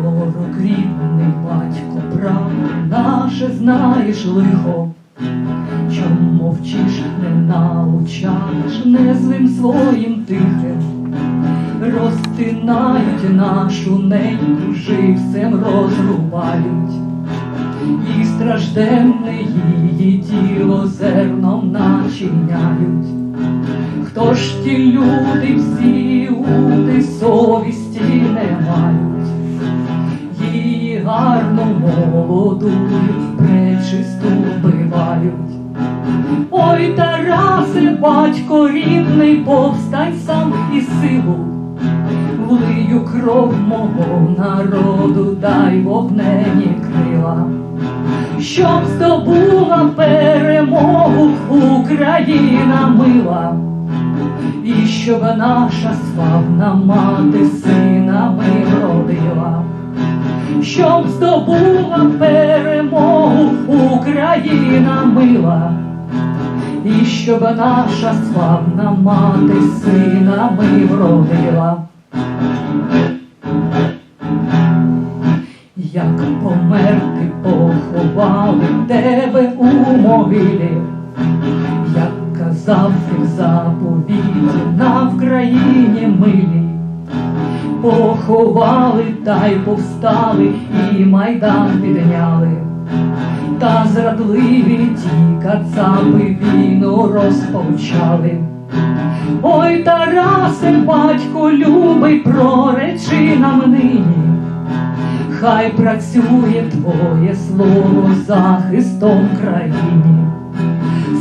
Пророк рідний батько, правди наше знаєш лихо. Чом мовчиш, не научаєш незвим своїм тихим, розтинають нашу неньку, живцем розрубають, і стражденне її тіло зерном начиняють. Хто ж ті люди всі уди совісті не мають, гарну молодую пречисту вбивають. Ой, Тарасе, батько рідний, повстань сам і силу, влию кров мого народу, дай вогнені крила, щоб здобула перемогу Україна мила, і щоб наша славна мати синами родила щоб здобула перемогу Україна мила, і щоб наша славна мати синами вродила. Як померти поховали тебе у могилі, як казав ти заповіті на Вкраїні милі поховали та й повстали, і майдан підняли. Та зрадливі ті кацапи війну розпочали. Ой, Тарасе, батько любий, проречи нам нині, хай працює твоє слово захистом країні.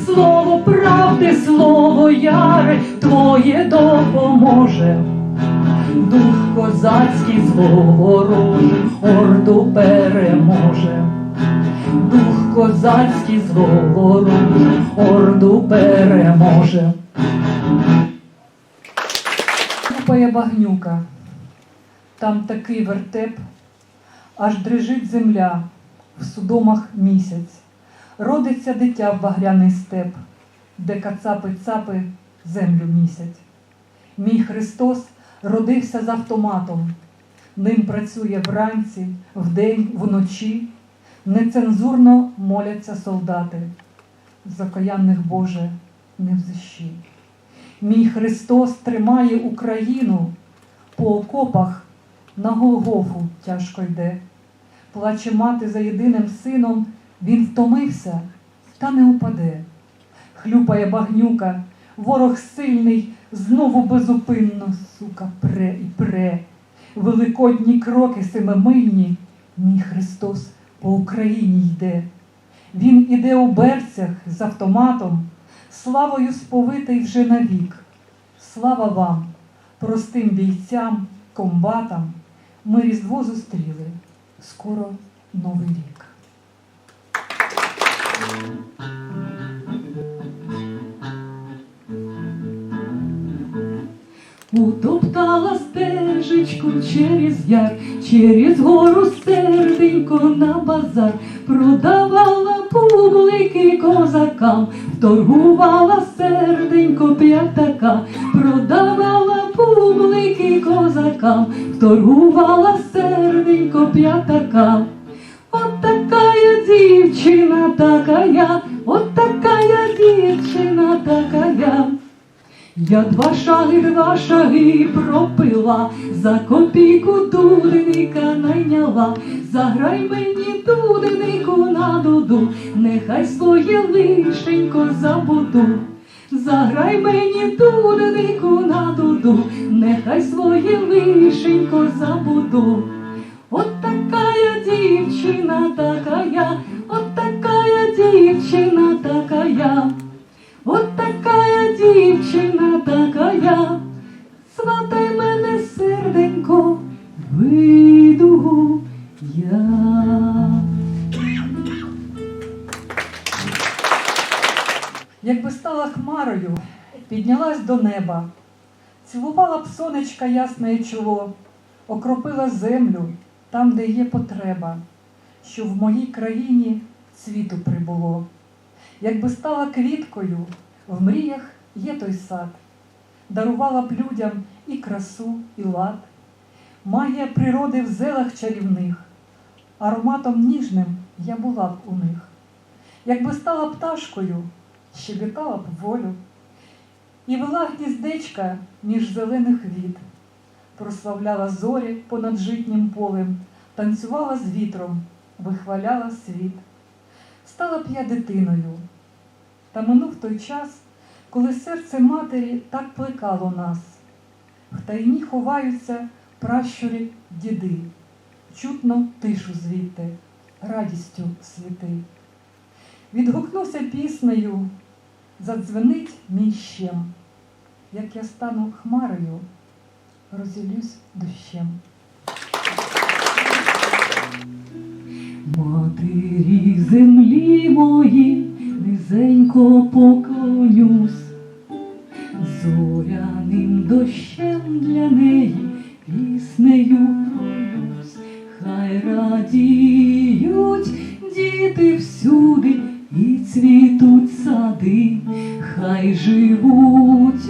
Слово правди, слово яри, твоє допоможе. Дух козацький зловорожий орду переможе, дух козацький зловорожий орду переможе. Купає багнюка, там такий вертеп, аж дрижить земля, в судомах місяць, родиться дитя в багряний степ, де кацапи-цапи землю місять. Мій Христос родився з автоматом, ним працює вранці, вдень, вночі, нецензурно моляться солдати, закаянних Боже не взищі. Мій Христос тримає Україну по окопах на Голгофу тяжко йде. Плаче мати за єдиним сином, він втомився та не упаде. Хлюпає багнюка, ворог сильний, знову безупинно, сука, пре і пре. Великодні кроки семимильні, мій Христос по Україні йде. Він іде у берцях з автоматом, славою сповитий вже навік. Слава вам, простим бійцям, комбатам, ми Різдво зустріли, скоро Новий рік. Утоптала стежечку через яр, через гору серденько на базар, продавала публики козакам, торгувала серденько п'ятака, продавала публики козакам, торгувала серденько п'ятака. От такая дівчина, такая, от такая дівчина, такая. Я два шаги, два шаги пропила, за копійку дудника найняла, заграй мені дуднику на дуду, нехай своє лишенько забуду. Заграй мені дуднику на дуду, нехай своє лишенько забуду. От такая дівчина, такая, от такая дівчина, такая. От такая дівчина, такая, сватай мене серденько, вийду я. Якби стала хмарою, піднялась до неба, цілувала б сонечка ясне чоло, окропила землю там, де є потреба, що в моїй країні цвіту прибуло. Якби стала квіткою, в мріях є той сад, дарувала б людям і красу, і лад, магія природи в зелах чарівних, ароматом ніжним я була б у них. Якби стала пташкою, щебетала б волю, і вела гніздечка між зелених віт, прославляла зорі понад житнім полем, танцювала з вітром, вихваляла світ. Стала б я дитиною, та минув той час, коли серце матері так плекало нас. Втайні ховаються пращурі діди, чутно тишу звідти, радістю світи. Відгукнуся піснею, задзвенить мій щем, як я стану хмарою, розілюсь дощем. Матері землі мої, низенько поклонюсь, зоряним дощем для неї піснею пролюсь, хай радіють діти всюди і цвітуть сади, хай живуть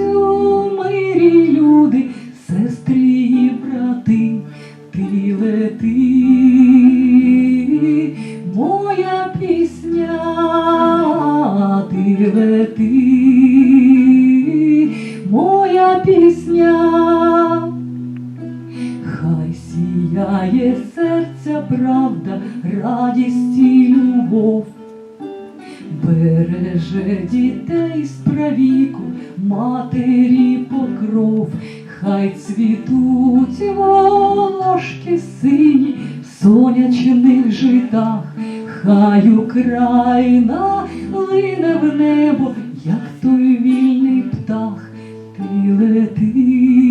хай Україна лине в небо, як той вільний птах. Ти лети,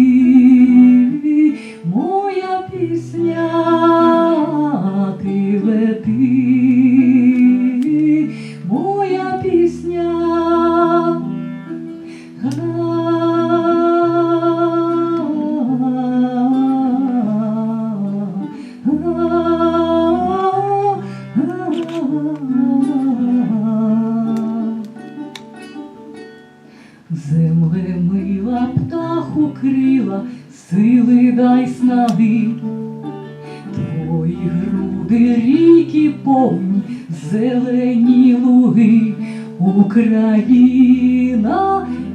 груди ріки повні, зелені луги, Україна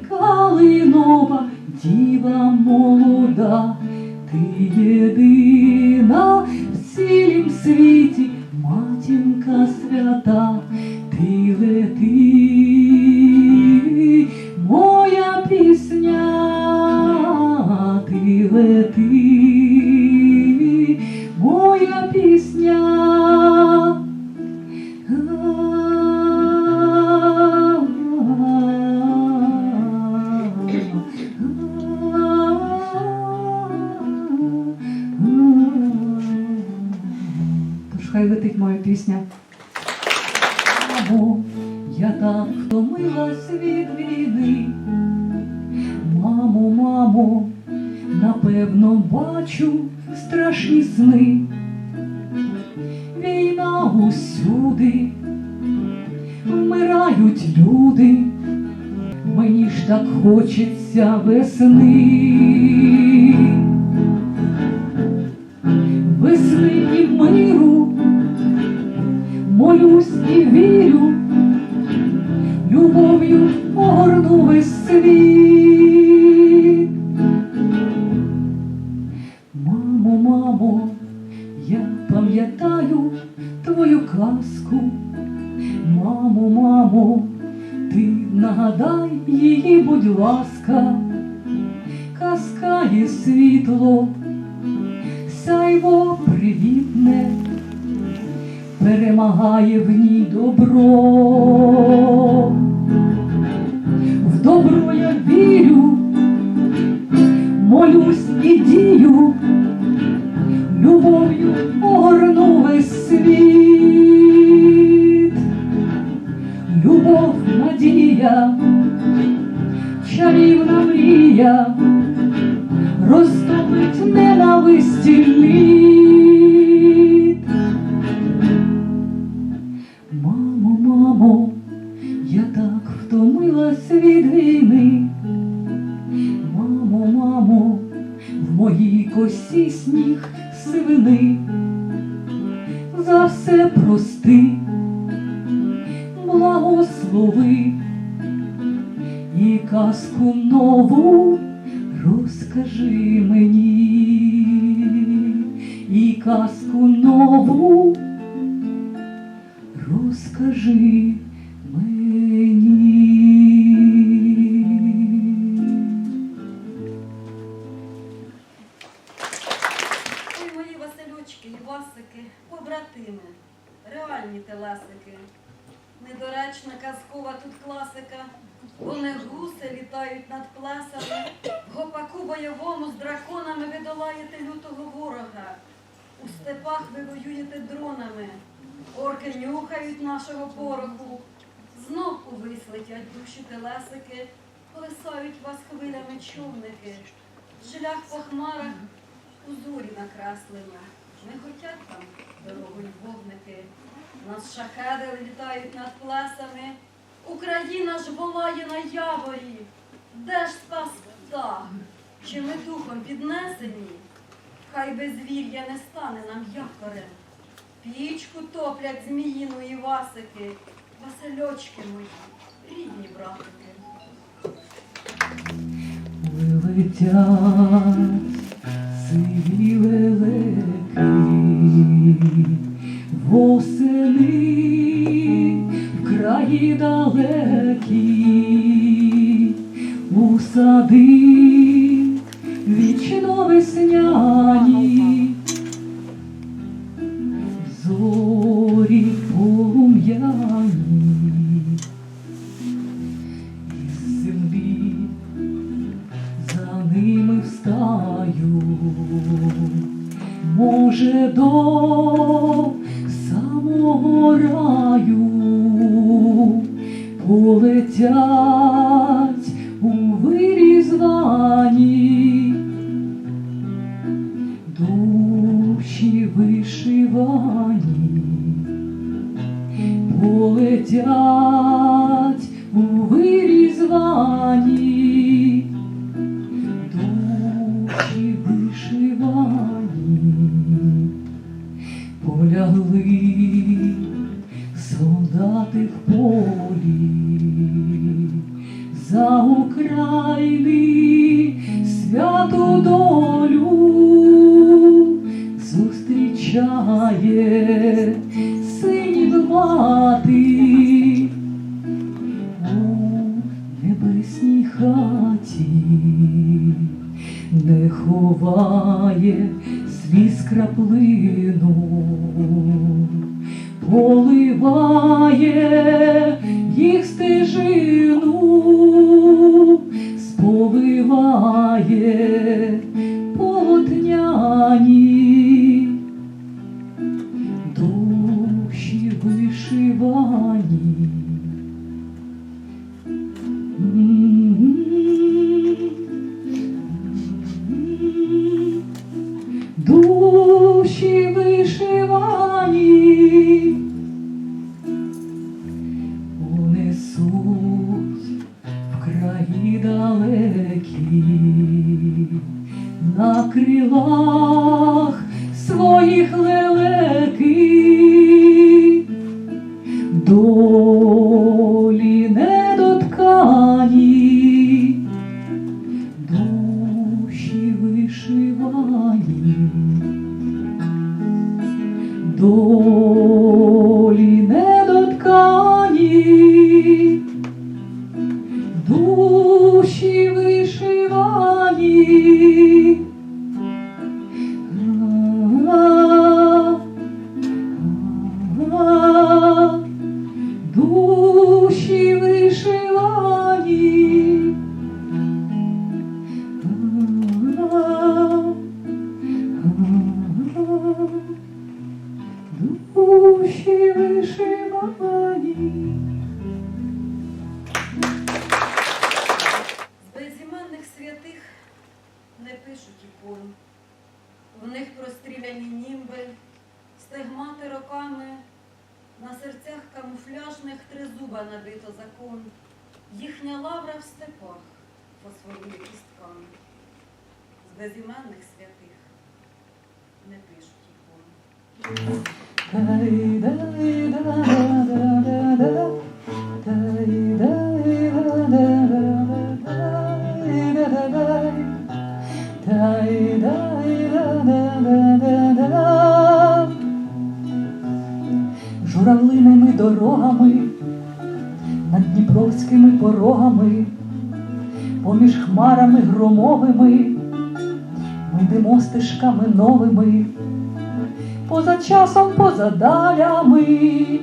калинова, діва молода, ти єдина в цілім світі, матінка свята, хай летить моя пісня. Мамо, я так втомилась від війни. Мамо, мамо, напевно, бачу страшні сни. Війна усюди, вмирають люди, мені ж так хочеться весни. percebi Любов, надія, чарівна мрія, розтопить ненависті лід. Зорі. Не хотять там дорогою вогники. Нас шахеди літають над плесами. Україна ж волає на яворі. Де ж спас птах? Чи ми духом піднесені? Хай безвір'я не стане нам якорем. Пічку топлять зміїну і васики, Васильочки мої, рідні братики. Летять сиві лелеки, восени в краї далекі, у сади вічно весняні, поливає їх стежину, своїх лелеки. Долі Душі вишивані. З безіменних святих не пишуть ікон. В них простріляні німби, стигмати роками, на серцях камуфляжних тризуба набито закон. Їхня лавра в степах фосфорує кістками. З безіменних порогами, поміж хмарами громовими, ми йдемо стежками новими, поза часом, поза далями,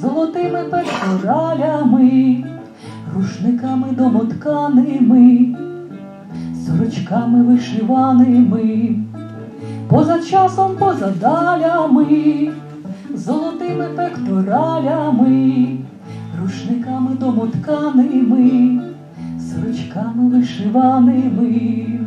золотими пекоралями, рушниками домотканими, сорочками вишиваними, поза часом, поза далями, золотими пекторалями, рушниками домотканими, сорочками вишиваними.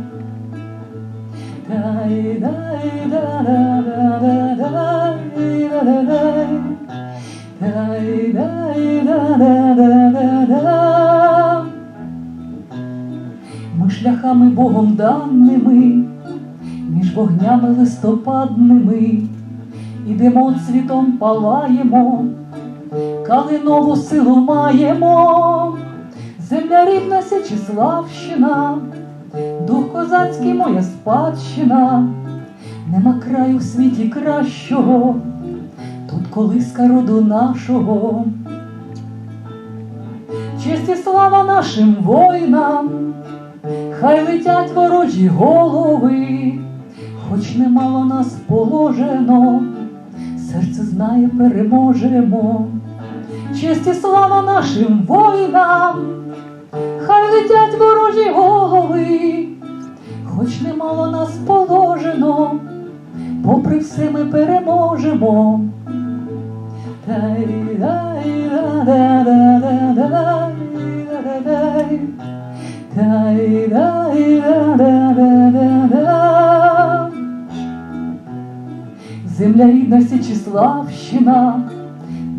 Ми шляхами Богом даними, між вогнями листопадними, ідемо цвітом палаємо, калинову силу маємо, земля рідна Січеславщина, дух козацький моя спадщина, нема краю в світі кращого, тут колиска роду нашого. Честь і слава нашим воїнам, хай летять ворожі голови, хоч немало нас положено, серце знає, переможемо. Честь і слава нашим воїнам, хай летять ворожі голови, хоч немало нас положено, попри все ми переможемо. Земля рідна Січеславщина,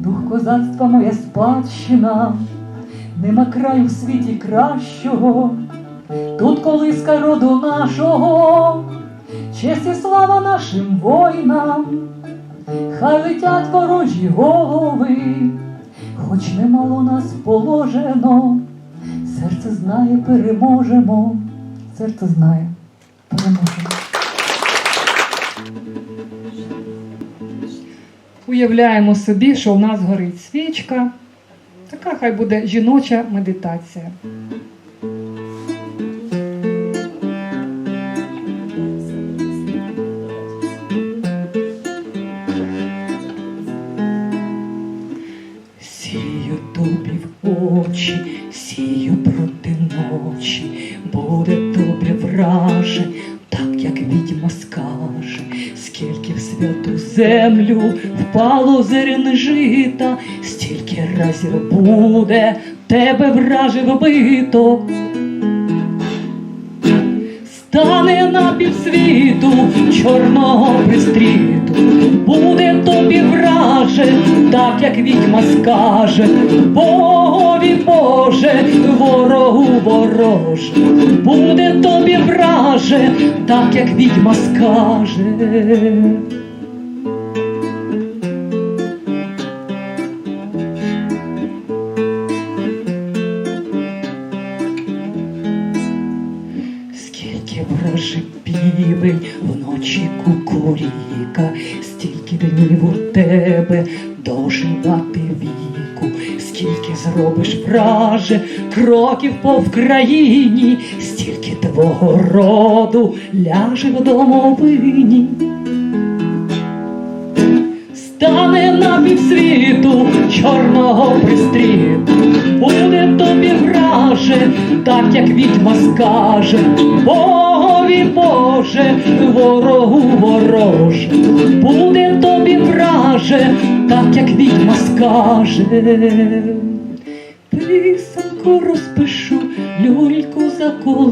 дух козацтва моя спадщина, нема краю в світі кращого, тут колиска роду нашого, честь і слава нашим воїнам, хай летять ворожі голови, хоч немало нас положено, серце знає, переможемо, серце знає, переможемо. Уявляємо собі, що в нас горить свічка. Така хай буде жіноча медитація. Землю впало зерен жита, стільки разів буде тебе враже вбито. Стане на півсвіту чорного пристріту, буде тобі враже, так як відьма скаже, Богові Боже, ворогу вороже, буде тобі враже, так як відьма скаже. Зробиш враже кроків по Вкраїні, стільки твого роду ляже в домовині. Стане на півсвіту чорного пристріту, буде тобі враже, так як відьма скаже, Богові Боже, ворогу вороже, буде тобі враже, так як відьма скаже.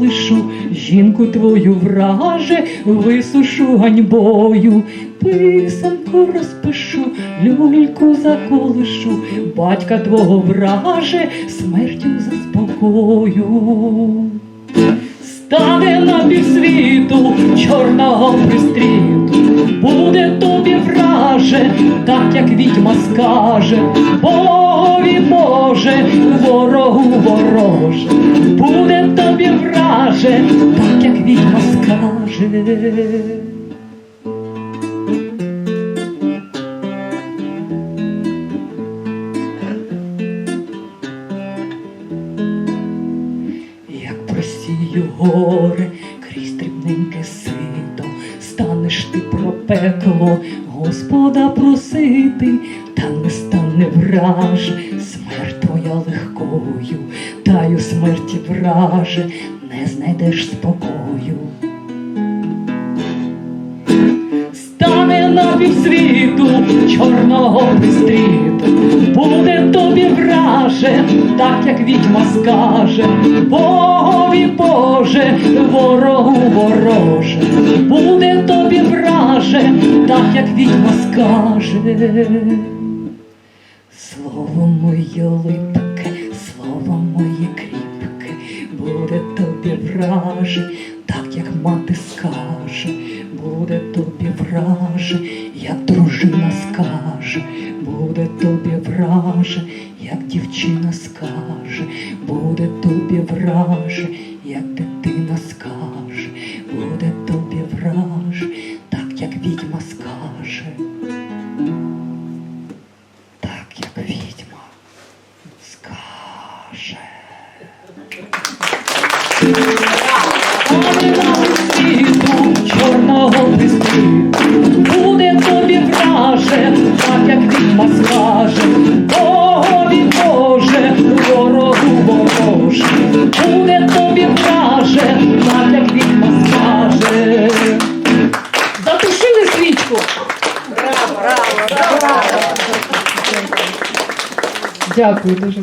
Заколишу, жінку твою враже, висушу ганьбою. Писанку розпишу, люльку заколишу, батька твого враже, смертю заспокою. Стане на півсвіту чорного пристріту, буде тобі враже, так як відьма скаже, Богові Боже, ворогу вороже, буде тобі враже, так як відьма скаже. Враже, смерть твоя легкою, та й у смерті враже, не знайдеш спокою. Стане на півсвіту чорного пристріту, буде тобі враже, так як відьма скаже, Богові Боже, ворогу вороже, буде тобі враже, так як відьма скаже. Моє липке, слово моє кріпке, буде тобі враже, так як мати скаже, буде тобі враже, як дружина скаже, буде тобі враже, як дівчина скаже, буде тобі враже, як дитина скаже, 下图就是。